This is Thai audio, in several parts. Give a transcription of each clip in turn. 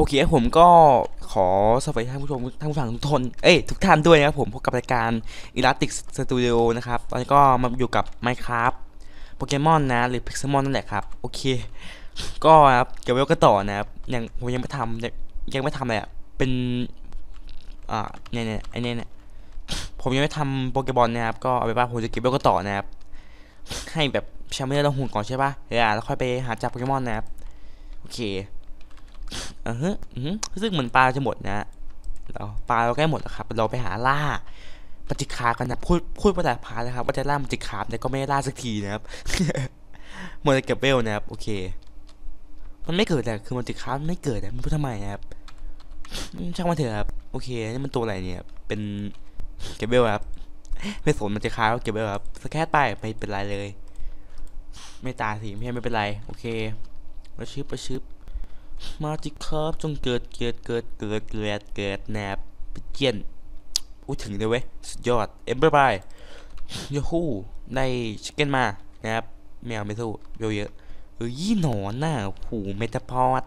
โอเคผมก็ขอสวัสดีท่านผู้ชมท่านผู้ฟังทุกทนเอ้ยทุกท่านด้วยนะครับผมพบกับรายการ Elastic Studio นะครับตอนนี้ก็มาอยู่กับ Minecraft โปเกมอนนะหรือ Pixelmon นั่นแหละครับ โอเค ก็ครับเกี่ยวกับก็ต่อนะครับยังผมยังไม่ทำยังไม่ทำเลยอะเป็น อ่าเนี่ยเนี่ยไอเนี่ยเนี่ยผมยังไม่ทำโปเกมอนนะครับ ก็เอาไปว่าผมจะเก็บไว้ก็ต่อนะครับ ให้แบบแชมเปี้ยนเราหุ่นก่อนใช่ป่ะเดี๋ยวแล้วค่อยไปหาจับโปเกมอนนะครับ โอเค อือฮึอือฮึรู้สึกเหมือนปลาจะหมดนะเราปลาเราใกล้หมดแล้วครับ เราไปหาล่าปฏิคาร์กันนะพูดพูดภาษาพาเลยครับว่าจะล่าปฏิคาร์ฟแต่ก็ไม่ได้ล่าสักทีนะครับหมดเก็บเวลนะครับ โอเค มันไม่เกิดแต่คือมันติคาร์ไม่เกิดนะไม่รู้ทำไมนะครับช่างมันเถอะครับโอเคนี่มันตัวอะไรเนี่ยเป็นเก็บเวลครับไม่สนมันจะคาร์เก็บเวลครับสแคตไปไม่เป็นไรเลย ไม่ตาสิไม่ไม่เป็นไร โอเคประชึบประชึบ มาจิครับจงเกิดเกิดเกิดเกิดเกิดเกิดแนบปิเจียนอู้ถึงเลยเว้ย สุดยอด เอ็มบายบายยูฮูได้ชิคเก้นมานะครับไม่เอาไม่สู้เยอะเยอะเออยี่หนอนน่ะหูเมตาพอด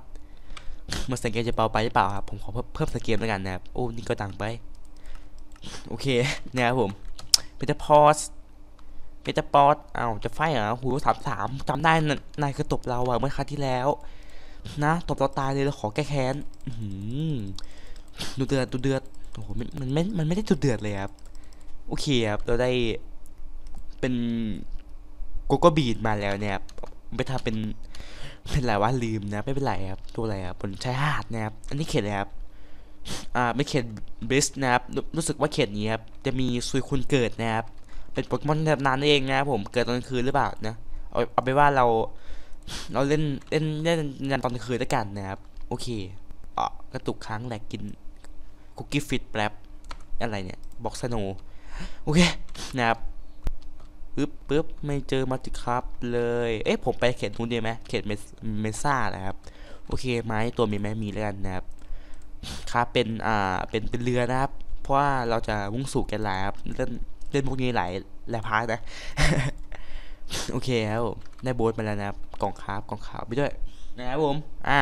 มันสังเกตจะเบาไปหรือเปล่าครับผมขอเพิ่มเพิ่มสเกลแล้วกันนะครับ โอ้นี่ก็ดังไปโอเคนะครับผมเมตาพอดเมตาพอดอ้าวจะไฟเหรอหูสามสามจำได้นายเคยตบเราอะเมื่อครั้งที่แล้ว นะตบเราตายเลยเราขอแก้แค้นหือดูเดือดดูเดือดโอ้โหมันมันไม่มันไม่ได้ดูเดือดเลยครับโอเคครับเราได้เป็นโกโก้บีดมาแล้วเนี่ยครับไปทำเป็นเป็นไรวะลืมนะไม่เป็นไรครับตัวอะไรครับบนชายหาดนะครับอันนี้เขตอะครับอ่าไม่เขตบริสนะครับรู้สึกว่าเขตนี้ครับจะมีซุยคุณเกิดนะครับเป็นโปเกมอนแบบนั้นเองนะครับผมเกิดตอนกลางคืนหรือเปล่านะเอาเอาไปว่าเรา เราเล่นเล่นเล่นยันตอนกลางคืนด้วกันนะครับ โอเคอะกระตุกค้างแหลกกินคุกกี้ฟิตแป๊บอะไรเนี่ยบอกสโนโอเคนะครับปึ๊บปึ๊บไม่เจอมาติครับเลย เอ๊ะผมไปเขตนู้นดีไหมเขตเมสเมซ่านะครับ โอเคไม้ตัวมีไหมมีแล้วกันนะครับครับเป็นอ่าเป็นเป็นเรือนะครับ เพราะว่าเราจะมุ่งสู่แกนไลน์ครับเล่นเล่นพวกนี้หลายหลายพาร์ทนะ โอเคครับผมได้โบสมาแล้วนะครับกล่องคราฟกล่องขาวไปด้วยนะครับผม อะ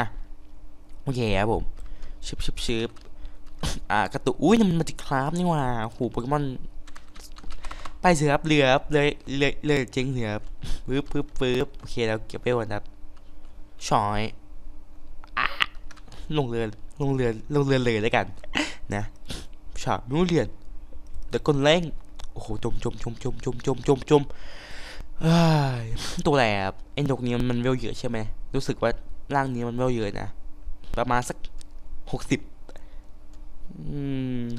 โอเคครับผมชึบชึบชึบอ่ากระตุกอุ้ยนี่มันมาจิคราฟนี่หว่าหูโปเกมอนไปเสือครับเรือครับเลยเลยเลยเจ๊งเสือครับปึ๊บปึ๊บปึ๊บโอเคเราเก็บไปก่อนครับชอยอะลงเรือลงเรือลงเรือเลยแล้วกัน นะฉากนู้นเรียนเดี๋ยวก้นเร่งโอ้โหจมจมจมจมจมจมจมจมเอ้ย ตัวอะไรบไอ้นกนี้มันเวลเยอะใช่ไหมรู้สึกว่าร่างนี้มันเวลเยอะนะประมาณสักหกสิบ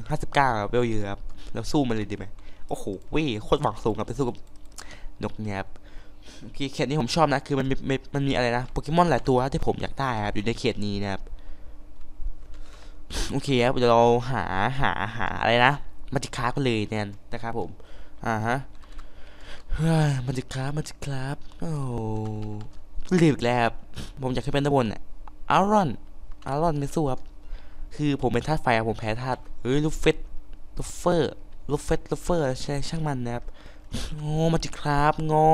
ห้าสิบเก้าเวลเยอะครับแล้วสู้มันเลยดีไหมโอ้โหเว้ยโคตรหวังสูงครับไปสู้กับนกเนี่ยครับโอเคเขตนี้ผมชอบนะ คือมันมีมันมันมีอะไรนะโปเกมอนหลายตัวที่ผมอยากได้ครับอยู่ในเขตนี้นะครับโอเคครับเดี๋ยวเราหาหาหาอะไรนะมาติคาก็เลยเนี่ยนะครับผมอ่าฮะ เฮ้ยมันจะครับมันจะครับโอ้รีบอีกแล้วครับผมอยากขึ้นเป็นด้านบนอะอารอนอารอนไม่สู้ครับคือผมเป็นธาตุไฟผมแพ้ธาตุเฮ้ยลูฟเฟตลูฟเฟอร์ลูฟเฟตลูฟเฟอร์ใช่ช่างมันนะครับโอ้มันจะครับงอ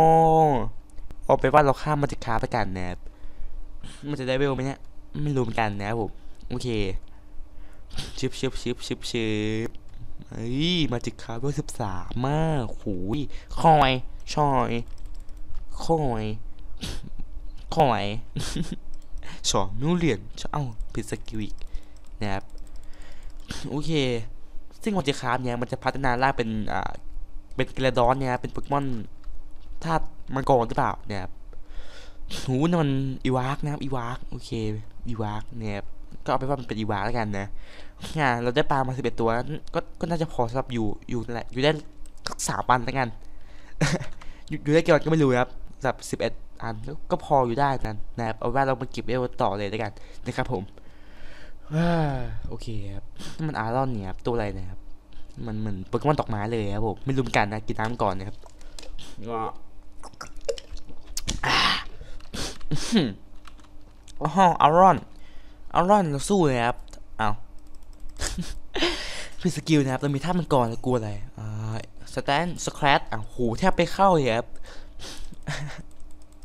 เอาไปว่าเราข้ามมันจะครับไปกันนะครับมันจะได้เวลไหมเนี่ยไม่รู้เหมือนกันนะครับผมโอเคชิบชิบชิบชิบชิบ เฮ้ยมาจิกคาร์เวลสิบสามมากหูยคอยชอยคอยคอยสองมิวเลียนเอ้าผิดสกิลอีกนะครับโอเค ซึ่งมาจิคาร์เนี่ยมันจะพัฒนาล่าเป็นอ่าเป็นกระดอนเนี่ยเป็นโปเกมอนธาตุมังกรหรือเปล่าเนี่ยครับหูนั่นมันอีวากนะครับอีวากโอเคอีวากเนี่ยครับ ก็เอาไปว่ามันเป็นอีวาแล้วกันนะงานเราได้ปลามาสิบเอ็ดตัวก็ก็น่าจะพอสำหรับอยู่อยู่แหละอยู่ได้สักสามวันแล้วกันอยู่ได้กี่วันก็ไม่รู้ครับสำหรับสิบเอ็ดอันก็พออยู่ได้กันนะครับเอาว่าเรามาเก็บเอวต่อเลยแล้วกันนะครับผมโอเคครับมันอารอนเนี่ยครับตัวอะไรนะครับมันเหมือนโปเกมอนตอกไม้เลยครับผมไม่รู้เหมือนกันนะกินน้ำก่อนนะครับก็อ่าออหืออ๋ออารอน อารอนเราสู้เลยครับ เอาคือสกิลนะครับเรามีท่ามันก่อนแล้วกลัวอะไรอ่าสแตนสแครตอะโหแทบไปเข้าเลยครับ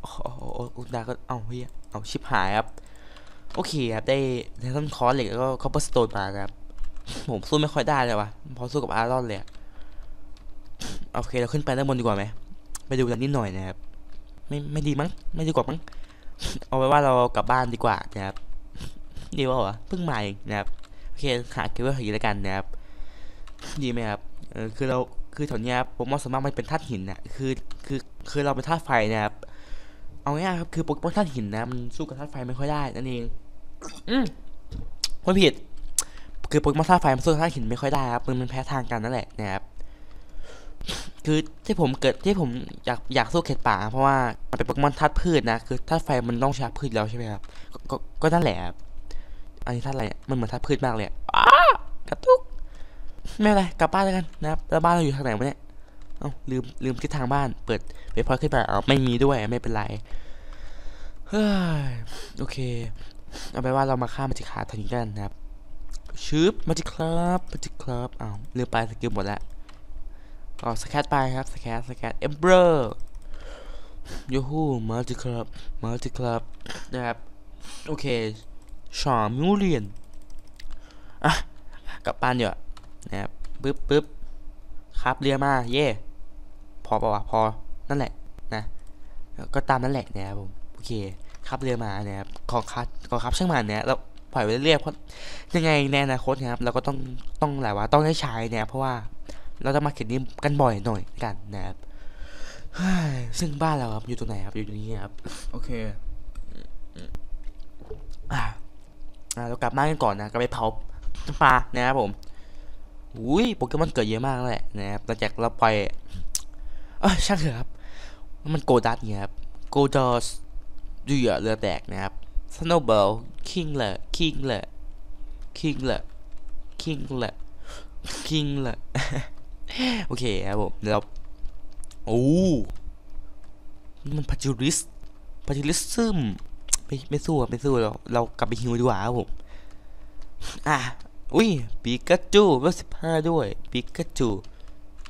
โอ้โหอุดาก็เอาเฮียเอาชิบหายครับ โอเคครับได้ได้ต้นคอร์สเหล็กแล้วก็คอปเปอร์สโตนมาครับผมสู้ไม่ค่อยได้เลยวะพอสู้กับอารอนเลยโอเคเราขึ้นไปด้านบนดีกว่าไหมไปดูกันนิดหน่อยนะครับ ไม่ไม่ดีมั้งไม่ดีกว่ามั้งเอาไว้ว่าเรากลับบ้านดีกว่านะครับ ดีวะวะเพิ่งมาเองนะครับโอเคหาเกมเวอร์หีแล้วกันนะครับดีไหมครับเออคือเราคือแถวเนี้ยโปเกมอนสวนมากมันเป็นธาตุหินนะคือคือคือเราเป็นธาตุไฟนะครับ เอาง่ายๆครับคือโปเกมอนธาตุหินนะมันสู้กับธาตุไฟไม่ค่อยได้นั่นเอง อืมไม่ผิด คือโปเกมอนธาตุไฟมันสู้กับธาตุหินไม่ค่อยได้ครับมันมันแพ้ทางกันนั่นแหละนะครับคือที่ผมเกิดที่ผมอยากอยากสู้เข็ดป่า เพราะว่ามันเป็นโปเกมอนธาตุพืชนะคือธาตุไฟมันต้องใช้พืชแล้วใช่ไหมครับกก็ก็นั่นแหละครับ อันนี้ธาอะไรเนี่ยมันเหมือนธาพืชมากเลยอ้ากระตุกไม่เป็นไรกลับบ้านแล้วกันนะครับแล้วบ้านเราอยู่ทางไหนวะเนี่ยเอ้าลืมลืมทิศทางบ้าน เปิดเว็บพอยขึ้นไปเอาไม่มีด้วยไม่เป็นไรเฮ้ยโอเค เอาไปนว่าเรามาฆ่ามาจิคาทันนี้กันนะครับชืบมาจิครับมาจิครับอ้าวลืมไปสกิลหมดแล้วก็สแคตไปครับสแคตสแคตเอมเบอร์ยูฮูมาจิครับมาจิครับนะครับโอเค ชามิวเลียนอะกลับบ้านเดี๋ยวานะครับปึ๊บปึ๊บครับเรียมา เย่พอปะวะพอนั่นแหละนะก็ตามนั่นแหละนะครับผมโอเคขับเรือมาเนี่ยครับกองคับกองคับช่างมันเนี่ยเราปล่อยไว้เรียบเพราะยังไงในอนาคตเนะครับเราก็ต้องต้องอะไรวะต้องได้ใช้เนี่ยเพราะว่าเราจะมาเข็นนี้กันบ่อยหน่อยกันนะครับเฮ้ยซึ่งบ้านเราครับอยู่ตรงไหนครับอยู่ตรงนี้ครับโอเค อ่าเรากลับบ้านกันก่อนนะกลับไปเผาปลานะครับผมอุ้ยโปเกมอนเกิดเยอะมากแล้วแหละนะครับหลังจากเราปล่อยเออช่างเถอะครับ มันโกดัสเนี่ยครับโกดัสดูเรือเรือแตกนะครับสโนว์บอลคิงเลยคิงเลยคิงเลยคิงเลยคิงเลยโอเคครับผมเดี๋ยวเราโอ้มันพัจิริสพัจิริสซึม ไม่ไม่สู้อะไม่สู้เราเรากลับไปฮิวดีกว่าครับผมอะอุ้ยปิกาจูเวลสิบห้าด้วยปิกาจู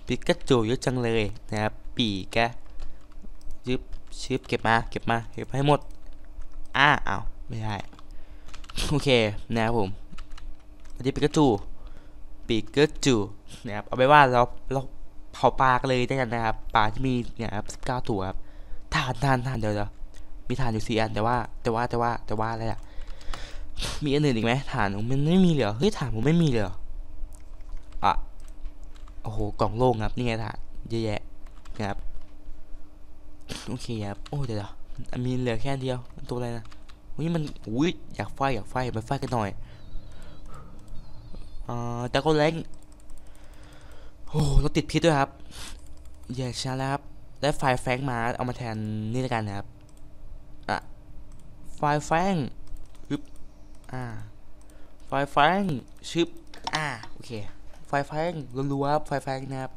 ปิกาจูเยอะจังเลยนะครับปีกะยึบชิปเก็บมาเก็บมาเก็บให้หมดอ่าอ้าไม่ได้โอเคนะครับผมอันนี้ปิกาจูปิกาจูนะครับเอาไปว่าเราเราเผาปลากันเลยได้กันนะครับปลาที่มีเนี่ยครับสิบเก้าตัวครับทานทานทานเดี๋ยวเดี๋ยว มีฐานอยู่สี่อันแต่ว่าแต่ว่าแต่ว่าแต่ว่าอะไรอะมีอันอื่นอีกไหมฐานมันไม่มีเหรอเฮ้ยฐานผมไม่มีเลยเหรออะโอ้โหกล่องโล่งครับนี่ไงฐานเยอะแยะครับโอเคครับโอ้เดี๋ยวมีเหลือแค่เดียวตัวอะไรนะอุ้มันอุ้ยอยากไฟอยากไฟไปไฟกันหน่อยอ่าแต่ก็แรงโอ้เราติดพิษด้วยครับอย่ช้าแล้วครับ ได้ไฟแฟงมาเอามาแทนนี่ล้วกันนะครับ ไฟแฟงอึบอ่าไฟแฟงชึบอ่าโอเคไฟแฟงรัวๆครับไฟแฟงนะครับ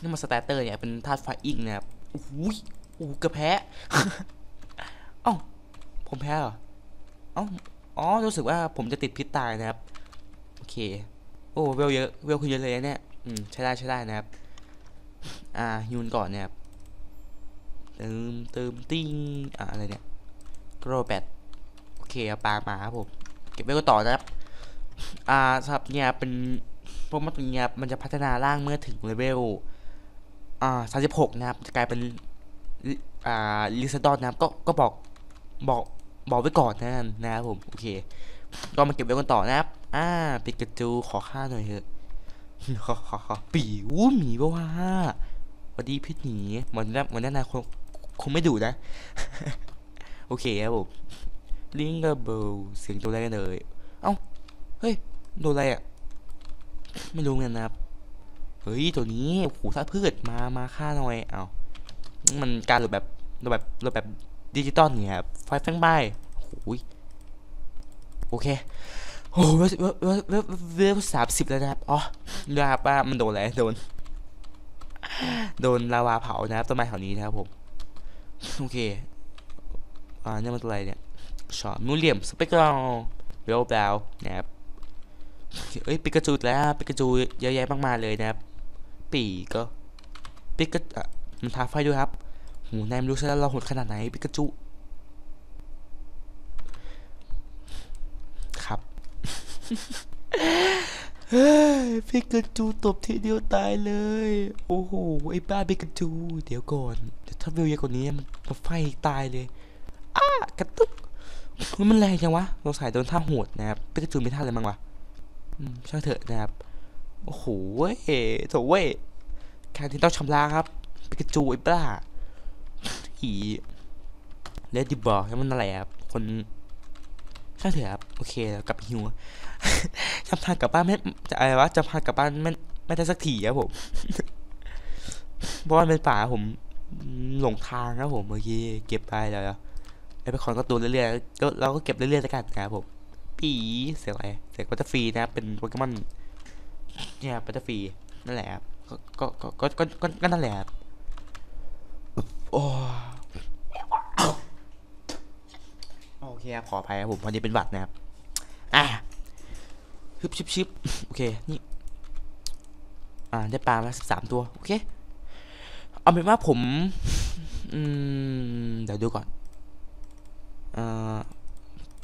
นี่มันสแตตเตอร์เนี่ยเป็นธาตุไฟอิงนะครับอุ้ยโอ้เกือบแพ้เอ้าผมแพ้เหรอเอ้าอ๋อรู้สึกว่าผมจะติดพิษตายนะครับโอเคโอ้เวลเยอะเวลคุณเยอะเลยเนี่ยอืมใช้ได้ใช้ได้นะครับ อ่ายูนก่อนเนี่ยเติมเติมติ้งอ่าอะไรเนี่ย โกรแบตโอเคเอาปลามาครับผมเก็บไว้ก็ต่อนะครับอ่าสำหรับเนี่ยเป็นพวกมันตรงเนี้ยมันจะพัฒนาร่างเมื่อถึงเลเวลอ่าสามสิบหกนะครับจะกลายเป็นอ่าลิซดอนนะครับก็ก็บอกบอกบอกไว้ก่อนนะนะครับผมโอเค ก็มาเก็บไว้กันต่อนะครับ อ่าปิกาจูขอค่าหน่อยเถอะขอขอขอปีวู้หมีปะวะสวัสดีพี่หมีเหมือนนั้นเหมือนนั้นนะคงคงไม่ดูนะ โอเคครับผมลิงกอร์เบลเสียงตัวอะไรกันเลยเอ้าเฮ้ยโดนอะไรอะไม่รู้เงินนะครับเฮ้ยตัวนี้โอ้โหถ้าพืชมามาฆ่าหน่อยเอ้ามันการหรือแบบหรือแบบหรือแบบดิจิตอลเนี่ยครับไฟแฟงใบโอ้ยโอเคโอ้เวลเวลเวลเวสามสิบแล้วนะครับอ๋อนะครับว่ามันโดนอะไรโดนโดนลาวาเผานะครับต้นไม้แถวนี้นะครับผมโอเค อ่านี่มันอะไรเนี่ยชอตมูเลียมสเปกเกอร์เวลแบลนะครับเอ้ยปิกาจูแล้วปิกาจูเยอะแยะมากมายเลยนะครับ ปีก็ปิกาอะมันท้าไฟด้วยครับหูนายไม่รู้ใช่แล้วเราหดขนาดไหนปิกาจูเฮ้ยพิกาจูตบทีเดียวตายเลย โอ้โหไอ้บ้าพิกาจู เดี๋ยวก่อนเดี๋ยวถ้าวิวเยอะกว่านี้มันไฟตายเลย อ้ากระตุกมันแรงจังวะเราใส่โดนท่าโหดนะครับพิกาจูมีท่าอะไรบ้างวะช่างเถอะนะครับ โอ้โหเว้โถเว้ยแค่ที่ต้องชำระครับพิกาจูไอ้บ้าอีเลดดิบอกให้มันอะไรครับ คนช่างเถอะครับ โอเคแล้วกลับหิวจำทางกลับบ้านไม่จะอะไรวะจำทางกลับบ้านไม่ไม่ได้สักทีครับผม เพราะว่ามันเป็นป่าผมหลงทางครับผมเมื่อกี้เก็บไปแล้ว ไอ้เป็นของก็ตัวเรื่อยๆก็เราก็เก็บเรื่อยๆแล้วกันนะครับผมปีเสียงอะไรเสียงบัตเตอร์ฟรีนะครับเป็นโปเกมอนเนี่ยบัตเตอร์ฟรีนั่นแหละครับก็ก็ก็ก็ก็นั่นแหละครับโอ้โอเคครับขออภัยครับผมพอดีเป็นหวัดนะครับอะชึบชึบชึบโอเคนี่อ่าได้ปลามาสิบสามตัวโอเคเอาเป็นว่าผม อืม เดี๋ยวดูก่อน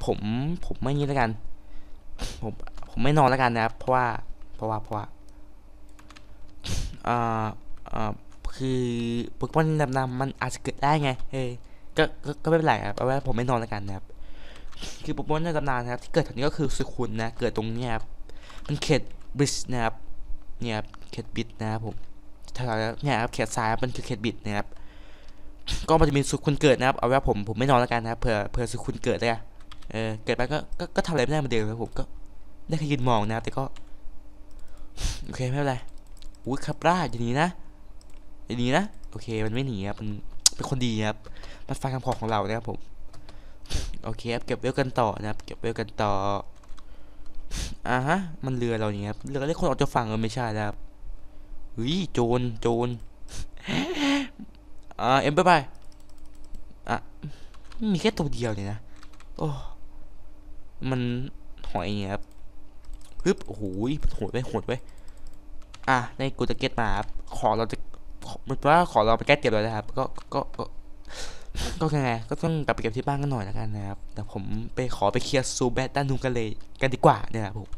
ผมผมไม่งี้แล้วกัน ผมผมไม่นอนแล้วกันนะครับ เพราะว่าเพราะว่าเพราะว่าอ่าอ่าคือโปเกมอนดำน้ำมันอาจจะเกิดได้ไงเออก็ก็ไม่เป็นไรครับเอาไว้ผมไม่นอนแล้วกันนะครับ คือโปเกมอนในตำนานนะครับที่เกิดแถวนี้ก็คือสุขุนนะเกิดตรงเนี้ยครับมันเขตบริดจ์นะครับเนี่ยครับเขตบิดนะครับผมแถวๆเนี่ยครับเขตซ้ายครับมันคือเขตบิดนะครับ ก็มันจะมีสุขุนเกิดนะครับเอาไว้ว่าผมผมไม่นอนแล้วกันนะครับเผื่อเผื่อสุขุนเกิดได้อะเออเกิดไปก็ก็ก็ทำอะไรไม่ได้เหมือนเดิมครับผมก็ได้แค่ยืนมองนะครับแต่ก็โอเคไม่เป็นไรอุ้ยคาปราอย่าหนีนะอย่าหนีนะโอเคมันไม่หนีครับมันเป็นคนดีครับมันฟังคำขอของเรานะครับผมโอเคครับเก็บเวลกันต่อนะครับเก็บเวลกันต่ออ่าฮะมันเรือเราเนี่ยครับเรือเล็กคนออกจากฝั่งเออไม่ใช่แล้วครับเฮ้ยโจรโจร อ่าเอ็มไปไปอะมีแค่ตัวเดียวเนี่ยนะโอ้มันหอยเนี่ยครับฮึบโอ้โหโหดไปโหดไปอะในกูจะเก็ตมาครับขอเราจะมันแปลว่าขอเราไปแก้เตรียมเลยนะครับ ก็ก็ก็ก็ไงก็ต้องกลับไปเก็บที่บ้านกันหน่อยแล้วกันนะครับแต่ผมไปขอไปเคลียร์ซูแบดด้านนู้นกันเลยกันดีกว่าเนี่ยครับผม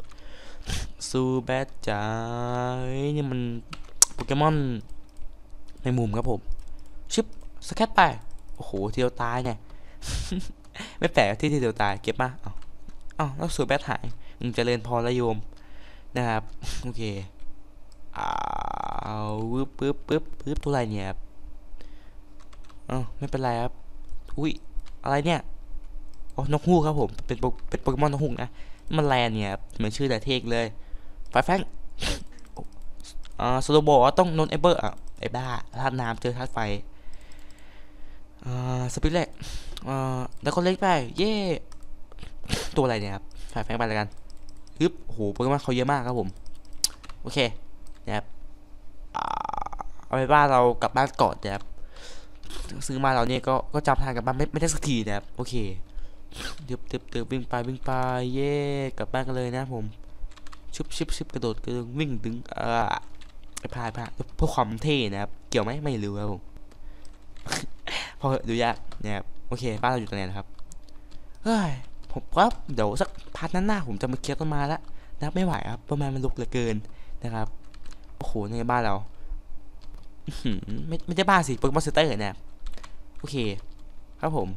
ซูแบดจ๋าเฮ้ยนี่มันโปเกมอนในมุมครับผม ชิปสแคตไปโอ้โหทีเดียวตายเนี่ยไม่แปลกที่ทีเดียวตายเก็บมาเอ้าเอาแล้วซูแบดหายมึงเจริญพรและโยมนะครับโอเคอ้าวปึ๊บปึ๊บปึ๊บปึ๊บตัวอะไรเนี่ยครับเอ้าไม่เป็นไรครับอุ้ยอะไรเนี่ยอ๋อนกฮูกครับผมเป็นเป็นโปเกมอนนกฮูกนะมันแลนเนี่ยครับเหมือนชื่อแต่เทกเลยไฟแฟงอ่าสโลบอกว่าต้องนนเอเบอร์อะไอ้บ้าธาตุน้ำเจอธาตุไฟ อ่าสปิเลตอ่าแล้วก็เล็กไป เย่ตัวอะไรเนี่ยครับไฟแฟงไปแล้วกันฮึบโหโปเกมอนเขาเยอะมากครับผม โอเคนะครับเอาไปนว่าเรากลับบ้านก่อนนะครับซื้อมาเราเนี่ยก็ก็จำทางกลับบ้านไม่ไม่ได้สักทีนะครับ โอเคเดือบเดือบเดือบวิ่งไปวิ่งไปเย่กลับบ้านกันเลยนะผมชุบชิบชิบกระโดดกระโดดวิ่งดึงเออไปพายพายเพื่อความเท่นะครับ เกี่ยวไหมไม่รู้ครับผม พอเหอะดูยากนะครับโอเค บ้านเราอยู่ตรงไหนนะครับเฮ้ยผมว่าเดี๋ยวสักพาร์ทหน้าผมจะมาเคลียร์ต้นไม้ละนับไม่ไหวครับต้นไม้มันลุกเหลือเกินนะครับโอ้โหในบ้านเราไม่ไม่ใช่บ้านสิโปเกมอนเซนเตอร์เนะครับโอเค ครับผม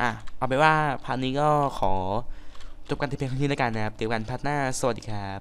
อะเอาไปนว่าพาร์ทนี้ก็ขอจบกันที่เพียงเท่านี้แล้วกันนะครับเดี๋ยวกันพาร์ทหน้าสวัสดีครับ